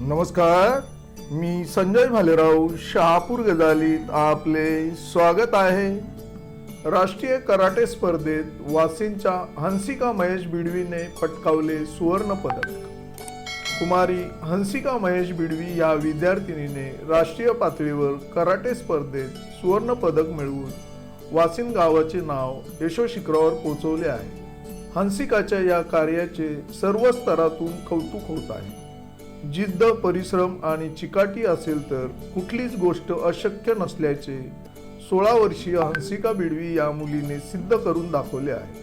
नमस्कार मी संजय भालेराव शहापूर गजालीत आपले स्वागत आहे. राष्ट्रीय कराटे स्पर्धेत वासींच्या हंसिका महेश बिडवीने पटकावले सुवर्ण पदक. कुमारी हंसिका महेश बिडवी या विद्यार्थिनीने राष्ट्रीय पातळीवर कराटे स्पर्धेत सुवर्ण पदक मिळवून वासिन गावाचे नाव यशोशिखरावर पोचवले आहे. हंसिकाच्या या कार्याचे सर्व स्तरातून कौतुक होत आहे. जिद्द परिश्रम आणि चिकाटी असेल तर कुठलीच गोष्ट अशक्य नसल्याचे सोळा वर्षीय हंसिका बिडवी या मुलीने सिद्ध करून दाखवले आहे.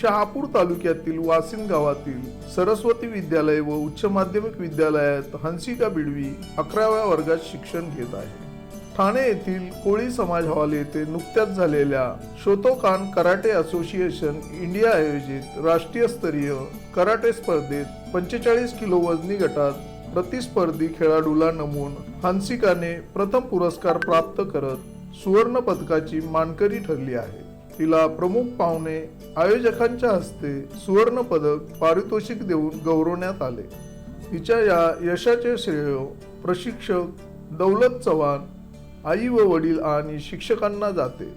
शहापूर तालुक्यातील वासिन गावातील सरस्वती विद्यालय व उच्च माध्यमिक विद्यालयात हंसिका बिडवी अकराव्या वर्गात शिक्षण घेत आहे. ठाणे येथील कोळी समाज हॉल येथे नुकत्याच झालेल्या शोतोकान कराटे असोसिएशन इंडिया आयोजित राष्ट्रीय स्तरीय कराटे स्पर्धेत पंचेचाळीस किलो वजनी गटात प्रतिस्पर्धी खेळाडूला नमून हंसिकाने प्रथम पुरस्कार प्राप्त करत सुवर्ण पदकाची मानकरी ठरली आहे. तिला प्रमुख पाहुणे आयोजकांच्या हस्ते सुवर्ण पदक पारितोषिक देऊन गौरवण्यात आले. तिच्या या यशाचे श्रेय प्रशिक्षक दौलत चव्हाण आई व वडील आणि शिक्षकांना जाते.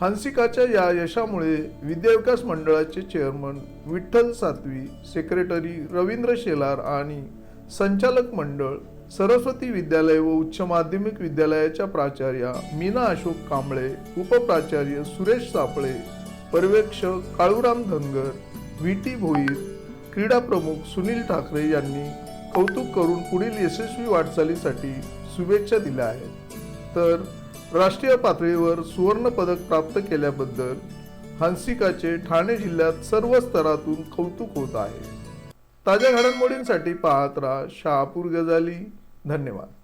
हंसिकाच्या या यशामुळे विद्याविकास मंडळाचे चेअरमन विठ्ठल सातवी सेक्रेटरी रवींद्र शेलार आणि संचालक मंडळ सरस्वती विद्यालय व उच्च माध्यमिक विद्यालयाच्या प्राचार्या मीना अशोक कांबळे उपप्राचार्य सुरेश सापळे पर्यवेक्षक काळूराम धनगर व्ही टी भोईर क्रीडा प्रमुख सुनील ठाकरे यांनी कौतुक करून पुढील यशस्वी वाटचालीसाठी शुभेच्छा दिल्या आहेत. तर राष्ट्रीय पातळीवर सुवर्ण पदक प्राप्त केल्याबद्दल हंसिकाचे ठाणे जिल्ह्यात सर्व स्तरातून कौतुक होत आहे. ताज्या घडामोडींसाठी पाहत राहा शहापूर गजाली धन्यवाद.